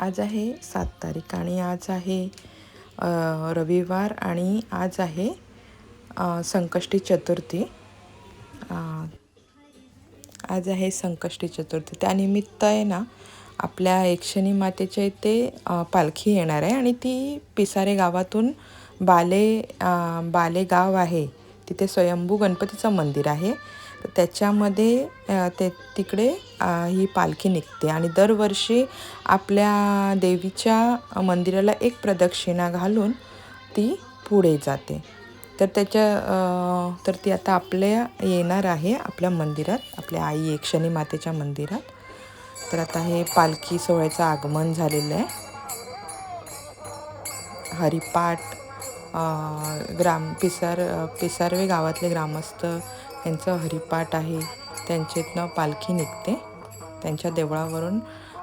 आज आहे सात तारीख आणि आज आहे रविवार आणि आज आहे संकष्टी चतुर्थी. आज आहे संकष्टी चतुर्थी. त्यानिमित्त आहे ना आपल्या एकशनी मातेच्या इथे पालखी येणार आहे आणि ती पिसारे गावातून बाले बाले गाव आहे. तिथे स्वयंभू गणपतीचं मंदिर आहे. तर त्याच्यामध्ये ते तिकडे ही पालखी निघते. आणि दरवर्षी आपल्या देवीच्या मंदिराला एक प्रदक्षिणा घालून ती पुढे जाते. तर त्याच्या तर ती आता आपल्या येणार आहे आपल्या मंदिरात. आपल्या आई एकशनी मातेच्या मंदिरात. तर आता हे पालखी सोहळ्याचं आगमन झालेलं आहे. हरिपाठ ग्राम पिसार पिसारवे गावातले ग्रामस्थ यांचं हरिपाठ आहे. त्यांच्यातनं पालखी निघते. त्यांच्या देवळावरून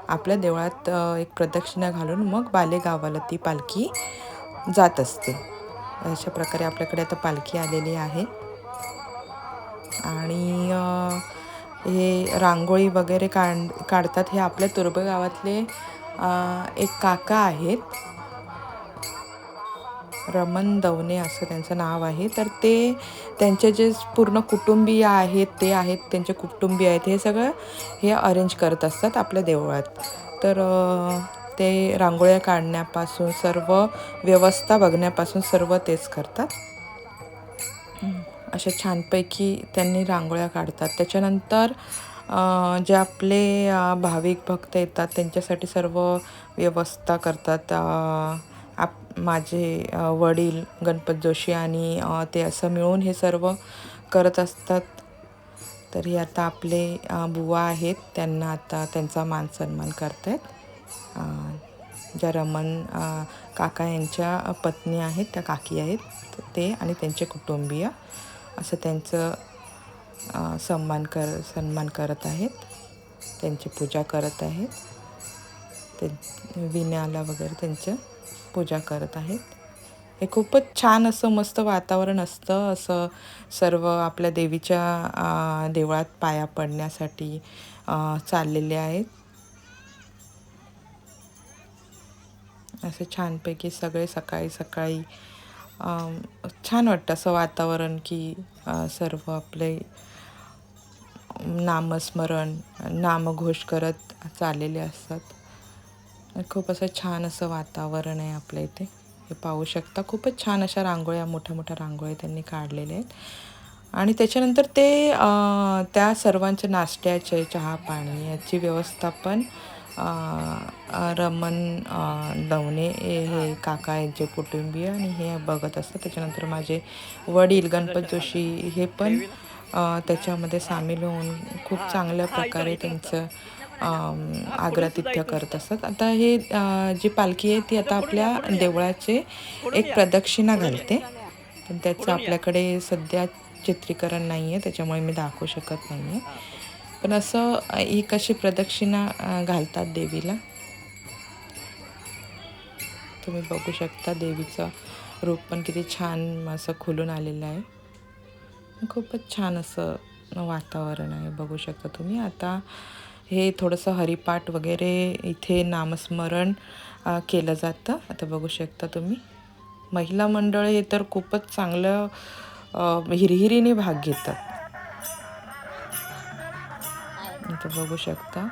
आपल्या देवळात एक प्रदक्षिणा घालून मग बाले गावाला ती पालखी जात असते. अशा प्रकारे आपल्याकडे आता पालखी आलेली आहे. आणि हे रांगोळी वगैरे काढ काढतात. हे आपल्या तुर्बे गावातले एक काका आहेत. रमन दवणे असं त्यांचं नाव आहे. तर ते त्यांचे जे पूर्ण कुटुंबीय आहेत ते आहेत त्यांचे कुटुंबीय आहेत हे सगळं हे अरेंज करत असतात आपल्या देवळात. तर ते रांगोळ्या काढण्यापासून सर्व व्यवस्था बघण्यापासून सर्व तेच करतात. अशा छानपैकी त्यांनी रांगोळ्या काढतात. त्याच्यानंतर जे आपले भाविक भक्त येतात त्यांच्यासाठी सर्व व्यवस्था करतात. आप माझे वडील गणपत जोशी आणि ते असं मिळून हे सर्व करत असतात. तरी आता आपले बुवा आहेत. त्यांना आता त्यांचा मान सन्मान करत आहेत ज्या रमन काका यांच्या पत्नी आहेत त्या काकी आहेत ते आणि त्यांचे कुटुंबीय असं त्यांचं सन्मान कर सन्मान करत आहेत. त्यांची पूजा करत आहेत. ते विण्याला वगैरे त्यांचं पूजा करत आहेत. हे खूपच छान असं मस्त वातावरण असतं. असं सर्व आपल्या देवीच्या देवळात पाया पडण्यासाठी चाललेले आहेत. असे छानपैकी सगळे सकाळी सकाळी छान वाटतं असं वातावरण की सर्व आपले नामस्मरण नामघोष करत चाललेले असतात. खूप असं छान असं वातावरण आहे आपल्या इथे. हे पाहू शकता. खूपच छान अशा रांगोळ्या मोठ्या मोठ्या रांगोळ्या त्यांनी काढलेल्या आहेत. आणि त्याच्यानंतर ते त्या सर्वांच्या नाश्त्याचे चहा पाणी याची व्यवस्था पण रमन अ, दवणे हे हे काका यांचे कुटुंबीय आणि हे बघत असतात. त्याच्यानंतर माझे वडील गणपत जोशी हे पण त्याच्यामध्ये सामील होऊन खूप चांगल्या प्रकारे त्यांचं आग्रातिथ्य करत असतात आता हे जी पालखी आहे ती आता आपल्या देवळाचे एक प्रदक्षिणा घालते. पण त्याचं आपल्याकडे सध्या चित्रीकरण नाही आहे त्याच्यामुळे मी दाखवू शकत नाही आहे पण असं ही कशी प्रदक्षिणा घालतात देवीला? तुम्ही बघू शकता देवीचं रूप पण किती छान असं खुलून आलेलं आहे. खूपच छान असं वातावरण आहे बघू शकता तुम्ही. आता हे थोडंसं हरिपाठ वगैरे इथे नामस्मरण केलं जातं. आता बघू शकता तुम्ही. महिला मंडळ हे तर खूपच चांगलं हिरहिरीने भाग घेतात आता बघू शकता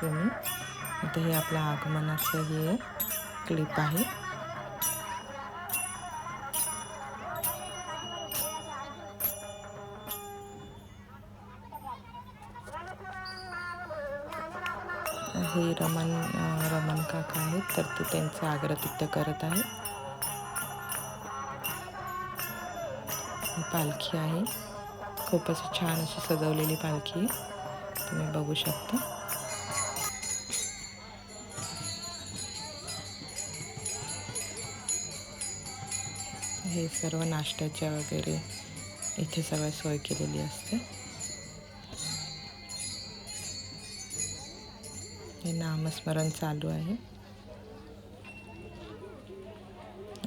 तुम्ही. आता हे आपल्या आगमनाचं हे क्लिप आहे. हे रमन रमण रमन काका आहेत तर ते त्यांचं आग्रतित्य करत आहे. पालखी आहे. खूप अशी छान अशी सजवलेली पालखी आहे. तुम्ही बघू शकता. हे सर्व नाश्त्याच्या वगैरे इथे सगळं सोय केलेली असते. हे नामस्मरण चालू आहे.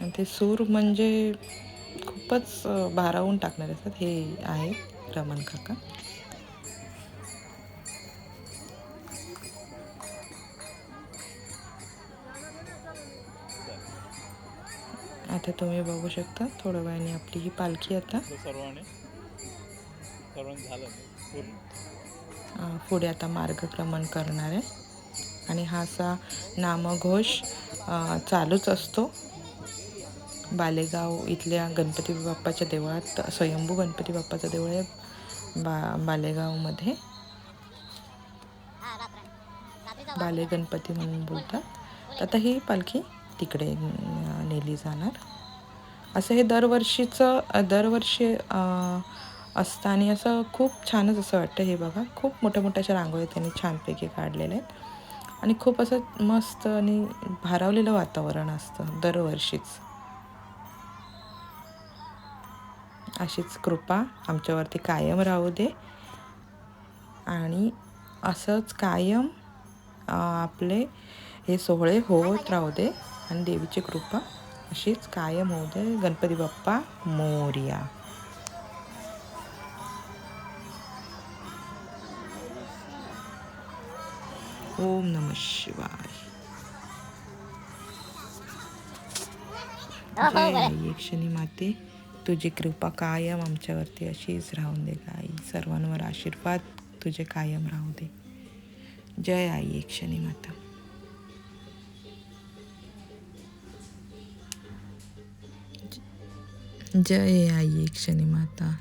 आणि ते सूर म्हणजे खूपच भारावून टाकणारे असतात हे आहे रमण काका. आता तुम्ही बघू शकता थोड्या वेळाने आपली ही पालखी आता. पुढे आता मार्गक्रमण करणार आहे. आणि हा असा नामघोष चालूच असतो. बालेगाव इथल्या गणपती बाप्पाच्या देवळात स्वयंभू गणपती बाप्पाचं देवळ आहे बा बालेगावमध्ये. बाले गणपती म्हणून बोलतात. आता ही पालखी तिकडे नेली जाणार. असं हे दरवर्षीचं दरवर्षी असतं आणि असं खूप छानच असं वाटतं हे बघा. खूप मोठ्या मोठ्या अशा रांगोळ्या त्यांनी छानपैकी काढलेल्या आहेत. आणि खूप असं मस्त आणि भारावलेलं वातावरण असतं दरवर्षीच. अशीच कृपा आमच्यावरती कायम राहू दे. आणि असंच कायम आपले हे सोहळे होत राहू दे आणि देवीची कृपा अशीच कायम होऊ दे. गणपती बाप्पा मोर्या. ओम नम शिवाय जय आई यक्षिणी माते. तुझी कृपा कायम आमच्यावरती अशीच राहून दे आई. सर्वांवर आशीर्वाद तुझे कायम राहू दे. जय आई यक्षिणी माता. जय आई यक्षिणी माता.